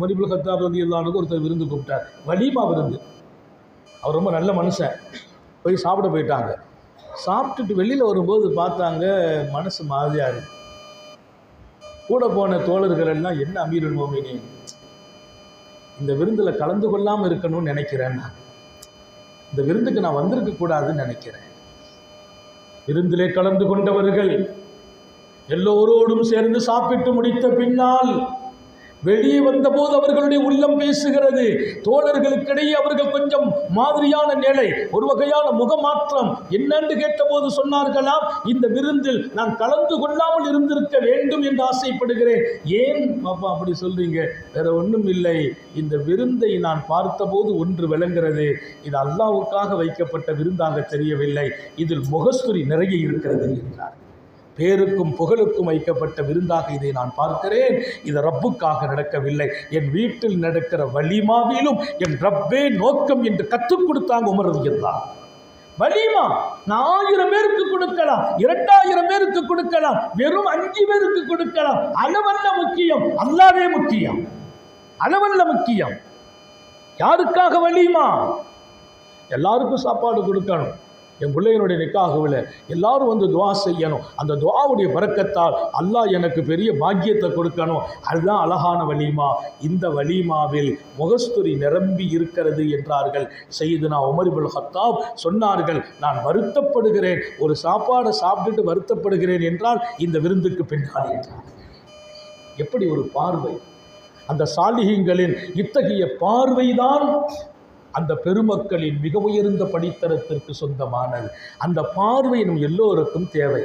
உமரிபுல் ஹத்தாப் ரதி அல்லானுக்கு ஒருத்தர் விருந்து கூப்பிட்டார். வலிமா விருந்து. அவர் ரொம்ப நல்ல மனுஷன். போய் சாப்பிட போயிட்டாங்க. சாப்பிட்டுட்டு வெளியில் வரும்போது பார்த்தாங்க மனசு மாதிரியாக இருக்கு. கூட போன தோழர்கள் எல்லாம் என்ன அமீருல் மோமினி இந்த விருந்தில் கலந்து கொள்ளாமல் இருக்கணும்னு நினைக்கிறேன் நான். இந்த விருந்துக்கு நான் வந்திருக்க கூடாதுன்னு நினைக்கிறேன். விருந்திலே கலந்து கொண்டவர்கள் எல்லோரோடும் சேர்ந்து சாப்பிட்டு முடித்த பின்னால் வெளியே வந்தபோது அவர்களுடைய உள்ளம் பேசுகிறது. தோழர்களுக்கிடையே அவர்கள் கொஞ்சம் மாதிரியான நிலை ஒரு வகையான முகமாற்றம். என்னென்று கேட்டபோது சொன்னார்களாம் இந்த விருந்தில் நான் கலந்து கொள்ளாமல் இருந்திருக்க வேண்டும் என்று ஆசைப்படுகிறேன். ஏன் பாப்பா அப்படி சொல்றீங்க? வேற ஒன்றும் இல்லை. இந்த விருந்தை நான் பார்த்தபோது ஒன்று விளங்குறது இது அல்லாவுக்காக வைக்கப்பட்ட விருந்தாக தெரியவில்லை. இதில் முகஸ்துரி நிறைய இருக்கிறது என்றார் பேருக்கும் புகழுக்கும் வைக்கப்பட்ட விருந்தாக இதை நான் பார்க்கிறேன். இது ரப்புக்காக நடக்கவில்லை. என் வீட்டில் நடக்கிற வலிமாவிலும் என் ரப்பே நோக்கம் என்று கற்றுக் கொடுத்தாங்க உமரது வலிமா நான் ஆயிரம் பேருக்கு கொடுக்கலாம் இரண்டாயிரம் பேருக்கு கொடுக்கலாம் வெறும் அஞ்சு பேருக்கு கொடுக்கலாம். அளவல்ல முக்கியம் அல்லாவே முக்கியம். அளவல்ல முக்கியம். யாருக்காக வலிமா? எல்லாருக்கும் சாப்பாடு கொடுக்கணும். என் பிள்ளைகளுடைய நிக்காகவில் எல்லாரும் வந்து துவா செய்யணும். அந்த துவாவுடைய பறக்கத்தால் அல்லாஹ் எனக்கு பெரிய பாக்கியத்தை கொடுக்கணும். அதுதான் அழகான வலிமா. இந்த வலிமாவில் முகஸ்துரி நிரம்பி இருக்கிறது என்றார்கள். செய்துனா உமரிபுல் ஹத்தாப் சொன்னார்கள் நான் வருத்தப்படுகிறேன். ஒரு சாப்பாடை சாப்பிட்டுட்டு வருத்தப்படுகிறேன் என்றால் இந்த விருந்துக்கு பின்னால் என்றார் எப்படி ஒரு பார்வை? அந்த சாலிகங்களின் இத்தகைய பார்வைதான் அந்த பெருமக்களின் மிக உயர்ந்த படித்தரத்திற்கு சொந்தமானது. அந்த பார்வை நம் எல்லோருக்கும் தேவை.